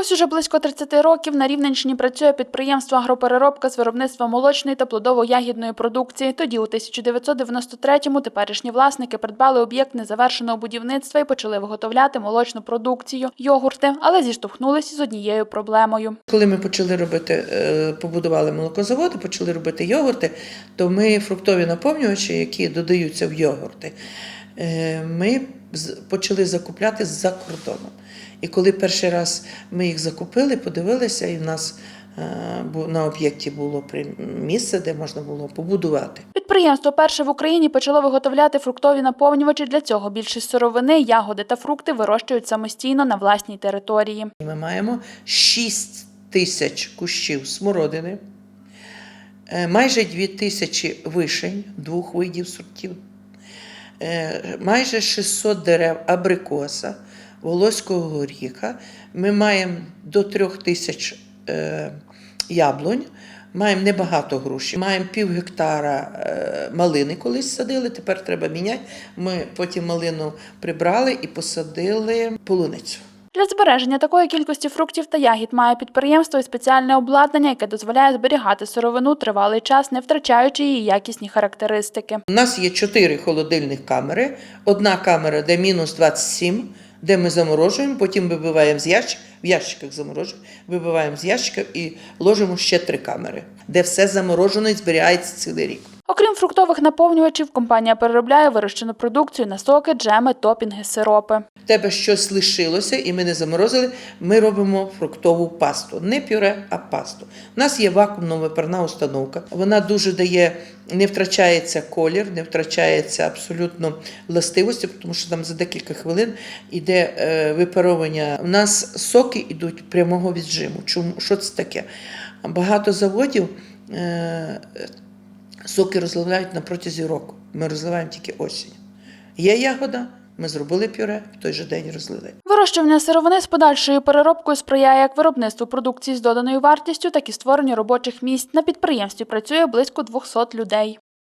Ось уже близько 30 років на Рівненщині працює підприємство агропереробка з виробництва молочної та плодово-ягідної продукції. Тоді, у 1993-му, теперішні власники придбали об'єкт незавершеного будівництва і почали виготовляти молочну продукцію – йогурти, але зіштовхнулися з однією проблемою. Коли ми почали робити, е, побудували молокозаводи, почали робити йогурти, то ми фруктові наповнювачі, які додаються в йогурти, ми почали закупляти з-за кордоном. І коли перший раз ми їх закупили, подивилися, і в нас е, на об'єкті було місце, де можна було побудувати. Підприємство перше в Україні почало виготовляти фруктові наповнювачі. Для цього більшість сировини, ягоди та фрукти вирощують самостійно на власній території. Ми маємо 6 тисяч кущів смородини, е, майже 2 тисячі вишень двох видів сортів, е, майже 600 дерев абрикоса, волоського горіха. Ми маємо до 3 тисяч е, яблунь. Маємо небагато грошей. Маємо пів гектара е, малини колись садили, тепер треба міняти. Ми потім малину прибрали і посадили полуницю. Для збереження такої кількості фруктів та ягід має підприємство і спеціальне обладнання, яке дозволяє зберігати сировину тривалий час, не втрачаючи її якісні характеристики. У нас є чотири холодильних камери. Одна камера, де мінус 27, де ми заморожуємо, потім вибиваємо з ящик, в ящиках заморожуємо, вибиваємо з ящика і ложимо ще три камери, де все заморожено і зберігається цілий рік. Окрім фруктових наповнювачів, компанія переробляє вирощену продукцію на соки, джеми, топінги, сиропи. Тебе щось лишилося, і ми не заморозили. Ми робимо фруктову пасту. Не пюре, а пасту. У нас є вакуумно-випарна установка. Вона дуже дає, не втрачається колір, не втрачається абсолютно властивості, тому що там за декілька хвилин йде е, випаровування. У нас соки йдуть прямого віджиму. Чому що це таке? Багато заводів. Е, Соки розливають на протязі року. Ми розливаємо тільки осінь. Є ягода, ми зробили пюре, в той же день розлили. Вирощування сировини з подальшою переробкою сприяє як виробництву продукції з доданою вартістю, так і створенню робочих місць. На підприємстві працює близько 200 людей.